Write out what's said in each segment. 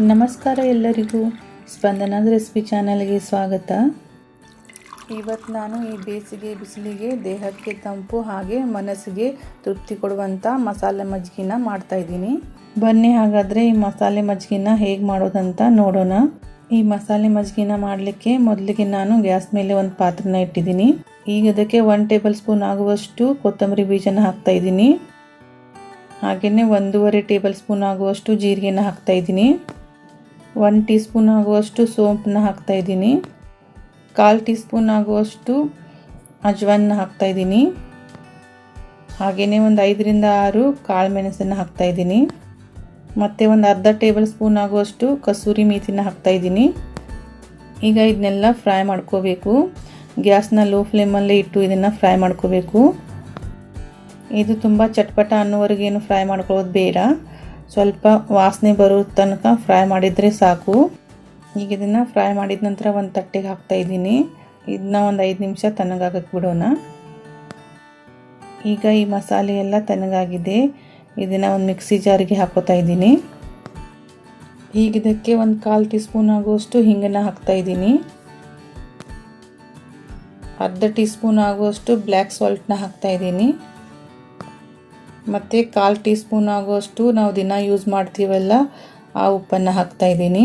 ನಮಸ್ಕಾರ ಎಲ್ಲರಿಗೂ. ಸ್ಪಂದನಾದ ರೆಸಿಪಿ ಚಾನಲ್ಗೆ ಸ್ವಾಗತ. ಇವತ್ತು ನಾನು ಈ ಬೇಸಿಗೆ ಬಿಸಿಲಿಗೆ, ದೇಹಕ್ಕೆ ತಂಪು ಹಾಗೆ ಮನಸ್ಸಿಗೆ ತೃಪ್ತಿ ಕೊಡುವಂಥ ಮಸಾಲೆ ಮಜ್ಜಿಗೆನ ಮಾಡ್ತಾಯಿದ್ದೀನಿ ಬನ್ನಿ ಹಾಗಾದರೆ ಈ ಮಸಾಲೆ ಮಜ್ಜಿಗೆನ ಹೇಗೆ ಮಾಡೋದಂತ ನೋಡೋಣ. ಈ ಮಸಾಲೆ ಮಜ್ಜಿಗೆನ ಮಾಡಲಿಕ್ಕೆ ಮೊದಲಿಗೆ ನಾನು ಗ್ಯಾಸ್ ಮೇಲೆ ಒಂದು ಪಾತ್ರನ ಇಟ್ಟಿದ್ದೀನಿ. ಈಗ ಅದಕ್ಕೆ ಒನ್ ಟೇಬಲ್ ಸ್ಪೂನ್ ಆಗುವಷ್ಟು ಕೊತ್ತಂಬರಿ ಬೀಜನ ಹಾಕ್ತಾ ಇದ್ದೀನಿ. ಹಾಗೆಯೇ ಒಂದೂವರೆ ಟೇಬಲ್ ಸ್ಪೂನ್ ಆಗುವಷ್ಟು ಜೀರಿಗೆನ ಹಾಕ್ತಾ ಇದ್ದೀನಿ. ಒನ್ ಟೀ ಸ್ಪೂನ್ ಆಗುವಷ್ಟು ಸೋಂಪನ್ನ ಹಾಕ್ತಾಯಿದ್ದೀನಿ ಕಾಲು ಟೀ ಸ್ಪೂನ್ ಆಗುವಷ್ಟು ಅಜ್ವಾನ ಹಾಕ್ತಾಯಿದ್ದೀನಿ ಹಾಗೆಯೇ ಒಂದು ಐದರಿಂದ ಆರು ಕಾಳು ಮೆಣಸನ್ನು ಹಾಕ್ತಾಯಿದ್ದೀನಿ ಮತ್ತು ಒಂದು ಅರ್ಧ ಟೇಬಲ್ ಸ್ಪೂನ್ ಆಗುವಷ್ಟು ಕಸೂರಿ ಮೇಥಿನ ಹಾಕ್ತಾಯಿದ್ದೀನಿ ಈಗ ಇದನ್ನೆಲ್ಲ ಫ್ರೈ ಮಾಡ್ಕೋಬೇಕು. ಗ್ಯಾಸ್ನ ಲೋ ಫ್ಲೇಮಲ್ಲೇ ಇಟ್ಟು ಇದನ್ನು ಫ್ರೈ ಮಾಡ್ಕೋಬೇಕು. ಇದು ತುಂಬ ಚಟ್ಪಟ ಅನ್ನೋವರೆಗೇನು ಫ್ರೈ ಮಾಡ್ಕೊಳ್ಳೋದು ಬೇಡ. ಸ್ವಲ್ಪ ವಾಸನೆ ಬರೋ ತನಕ ಫ್ರೈ ಮಾಡಿದರೆ ಸಾಕು. ಈಗ ಇದನ್ನು ಫ್ರೈ ಮಾಡಿದ ನಂತರ ಒಂದು ತಟ್ಟೆಗೆ ಹಾಕ್ತಾ ಇದ್ದೀನಿ. ಇದನ್ನ ಒಂದು ಐದು ನಿಮಿಷ ತಣ್ಣಗಾಗಕ್ಕೆ ಬಿಡೋಣ. ಈಗ ಈ ಮಸಾಲೆ ಎಲ್ಲ ತಣ್ಣಗಾಗಿದೆ. ಇದನ್ನು ಒಂದು ಮಿಕ್ಸಿ ಜಾರಿಗೆ ಹಾಕೋತಾ ಇದ್ದೀನಿ. ಈಗ ಇದಕ್ಕೆ ಒಂದು ಕಾಲು ಟೀ ಸ್ಪೂನ್ ಆಗುವಷ್ಟು ಹಿಂಗನ್ನು ಹಾಕ್ತಾ ಇದ್ದೀನಿ. ಅರ್ಧ ಟೀ ಸ್ಪೂನ್ ಆಗುವಷ್ಟು ಬ್ಲ್ಯಾಕ್ ಸಾಲ್ಟ್ನ ಹಾಕ್ತಾ ಇದ್ದೀನಿ. ಮತ್ತು ಕಾಲು ಟೀ ಸ್ಪೂನ್ ಆಗುವಷ್ಟು ನಾವು ದಿನ ಯೂಸ್ ಮಾಡ್ತೀವಲ್ಲ, ಆ ಉಪ್ಪನ್ನು ಹಾಕ್ತಾಯಿದ್ದೀನಿ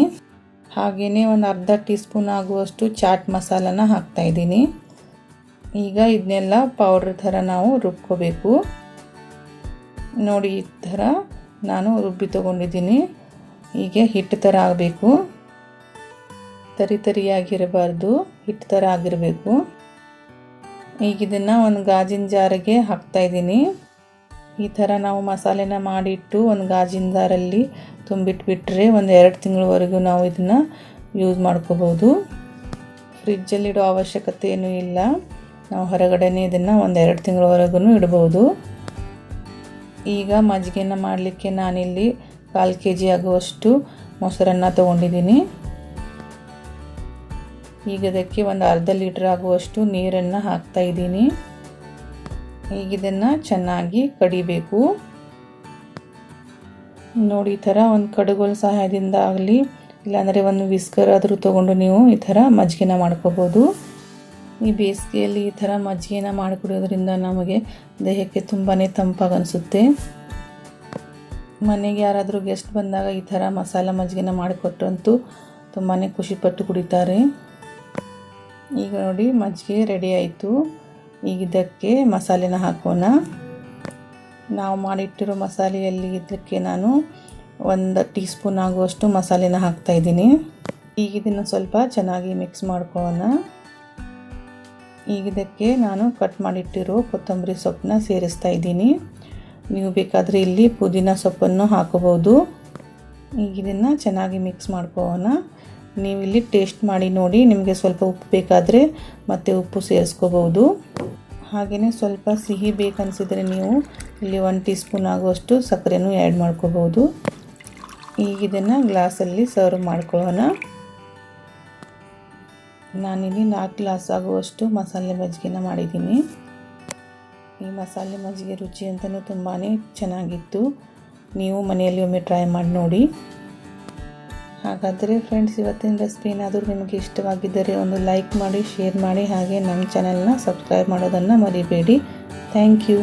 ಹಾಗೆಯೇ ಒಂದು ಅರ್ಧ ಟೀ ಸ್ಪೂನ್ ಆಗುವಷ್ಟು ಚಾಟ್ ಮಸಾಲನ ಹಾಕ್ತಾಯಿದ್ದೀನಿ ಈಗ ಇದನ್ನೆಲ್ಲ ಪೌಡ್ರ್ ಥರ ನಾವು ರುಬ್ಕೋಬೇಕು. ನೋಡಿ, ಈ ಥರ ನಾನು ರುಬ್ಬಿ ತೊಗೊಂಡಿದ್ದೀನಿ. ಹೀಗೆ ಹಿಟ್ಟು ಥರ ಆಗಬೇಕು. ತರಿ ತರಿಯಾಗಿರಬಾರ್ದು ಹಿಟ್ಟು ಥರ ಆಗಿರಬೇಕು. ಈಗ ಇದನ್ನು ಒಂದು ಗಾಜಿನ ಜಾರಿಗೆ ಹಾಕ್ತಾ ಇದ್ದೀನಿ. ಈ ಥರ ನಾವು ಮಸಾಲೆನ ಮಾಡಿಟ್ಟು ಒಂದು ಗಾಜಿನ ಜಾರಲ್ಲಿ ತುಂಬಿಟ್ಬಿಟ್ರೆ ಒಂದು ಎರಡು ತಿಂಗಳವರೆಗೂ ನಾವು ಇದನ್ನು ಯೂಸ್ ಮಾಡ್ಕೋಬೋದು. ಫ್ರಿಜ್ಜಲ್ಲಿಡೋ ಅವಶ್ಯಕತೆ ಏನೂ ಇಲ್ಲ. ನಾವು ಹೊರಗಡೆನೇ ಇದನ್ನು ಒಂದು ಎರಡು ತಿಂಗಳವರೆಗೂ ಇಡ್ಬೋದು ಈಗ ಮಜ್ಜಿಗೆನ ಮಾಡಲಿಕ್ಕೆ ನಾನಿಲ್ಲಿ ಕಾಲು ಕೆ ಜಿ ಆಗುವಷ್ಟು ಮೊಸರನ್ನು ತೊಗೊಂಡಿದ್ದೀನಿ. ಈಗ ಅದಕ್ಕೆ ಒಂದು ಅರ್ಧ ಲೀಟ್ರ್ ಆಗುವಷ್ಟು ನೀರನ್ನು ಹಾಕ್ತಾ ಇದ್ದೀನಿ. ಈಗ ಇದನ್ನು ಚೆನ್ನಾಗಿ ಕಡಿಬೇಕು. ನೋಡಿ, ಈ ಥರ ಒಂದು ಕಡುಗೋಲ್ ಸಹಾಯದಿಂದ ಆಗಲಿ, ಇಲ್ಲಾಂದರೆ ಒಂದು ವಿಸ್ಕರ್ ಆದರೂ ತೊಗೊಂಡು ನೀವು ಈ ಥರ ಮಜ್ಜಿಗೆನ ಮಾಡ್ಕೋಬೋದು. ಈ ಬೇಸಿಗೆಯಲ್ಲಿ ಈ ಥರ ಮಜ್ಜಿಗೆನ ಮಾಡಿಕೊಡೋದ್ರಿಂದ ನಮಗೆ ದೇಹಕ್ಕೆ ತುಂಬಾ ತಂಪಾಗನಿಸುತ್ತೆ ಮನೆಗೆ ಯಾರಾದರೂ ಗೆಸ್ಟ್ ಬಂದಾಗ ಈ ಥರ ಮಸಾಲ ಮಜ್ಜಿಗೆನ ಮಾಡಿಕೊಟ್ರಂತೂ ತುಂಬಾ ಖುಷಿಪಟ್ಟು ಕುಡಿತಾರೆ. ಈಗ ನೋಡಿ, ಮಜ್ಜಿಗೆ ರೆಡಿ ಆಯಿತು. ಈಗ ಇದಕ್ಕೆ ಮಸಾಲೆನ ಹಾಕೋಣ. ನಾವು ಮಾಡಿಟ್ಟಿರೋ ಮಸಾಲೆಯಲ್ಲಿ ಇದಕ್ಕೆ ನಾನು ಒಂದು ಟೀ ಸ್ಪೂನ್ ಆಗುವಷ್ಟು ಮಸಾಲೆನ ಹಾಕ್ತಾಯಿದ್ದೀನಿ ಈಗ ಇದನ್ನು ಸ್ವಲ್ಪ ಚೆನ್ನಾಗಿ ಮಿಕ್ಸ್ ಮಾಡ್ಕೋಣ. ಈಗ ನಾನು ಕಟ್ ಮಾಡಿಟ್ಟಿರೋ ಕೊತ್ತಂಬರಿ ಸೊಪ್ಪನ್ನ ಸೇರಿಸ್ತಾ ಇದ್ದೀನಿ. ನೀವು ಬೇಕಾದರೆ ಇಲ್ಲಿ ಪುದೀನ ಸೊಪ್ಪನ್ನು ಹಾಕೋಬೋದು ಈಗ ಇದನ್ನು ಚೆನ್ನಾಗಿ ಮಿಕ್ಸ್ ಮಾಡ್ಕೊಳ್ಳೋಣ ನೀವು ಇಲ್ಲಿ ಟೇಸ್ಟ್ ಮಾಡಿ ನೋಡಿ ನಿಮಗೆ ಸ್ವಲ್ಪ ಉಪ್ಪು ಬೇಕಾದರೆ ಮತ್ತೆ ಉಪ್ಪು ಸೇರಿಸ್ಕೋಬೋದು ಹಾಗೆಯೇ ಸ್ವಲ್ಪ ಸಿಹಿ ಬೇಕನ್ಸಿದ್ರೆ ನೀವು ಇಲ್ಲಿ ಒನ್ ಟೀ ಸ್ಪೂನ್ ಆಗುವಷ್ಟು ಸಕ್ಕರೆನೂ ಆ್ಯಡ್ ಮಾಡ್ಕೋಬೋದು ಈಗ ಇದನ್ನು ಗ್ಲಾಸಲ್ಲಿ ಸರ್ವ್ ಮಾಡ್ಕೊಳ್ಳೋಣ. ನಾನಿಲ್ಲಿ ನಾಲ್ಕು ಗ್ಲಾಸ್ ಆಗುವಷ್ಟು ಮಸಾಲೆ ಮಜ್ಜಿಗೆನ ಮಾಡಿದ್ದೀನಿ. ಈ ಮಸಾಲೆ ಮಜ್ಜಿಗೆ ರುಚಿ ಅಂತಲೂ ತುಂಬಾ ಚೆನ್ನಾಗಿತ್ತು. ನೀವು ಮನೆಯಲ್ಲಿ ಒಮ್ಮೆ ಟ್ರೈ ಮಾಡಿ ನೋಡಿ. ಹಾಗಾದರೆ ಫ್ರೆಂಡ್ಸ್ ಇವತ್ತಿನ ರೆಸಿಪಿ ಏನಾದರೂ ನಿಮಗೆ ಇಷ್ಟವಾಗಿದ್ದರೆ ಒಂದು ಲೈಕ್ ಮಾಡಿ ಶೇರ್ ಮಾಡಿ, ಹಾಗೆ ನಮ್ಮ ಚಾನೆಲ್ನ ಸಬ್ಸ್ಕ್ರೈಬ್ ಮಾಡೋದನ್ನು ಮರಿಬೇಡಿ. Thank you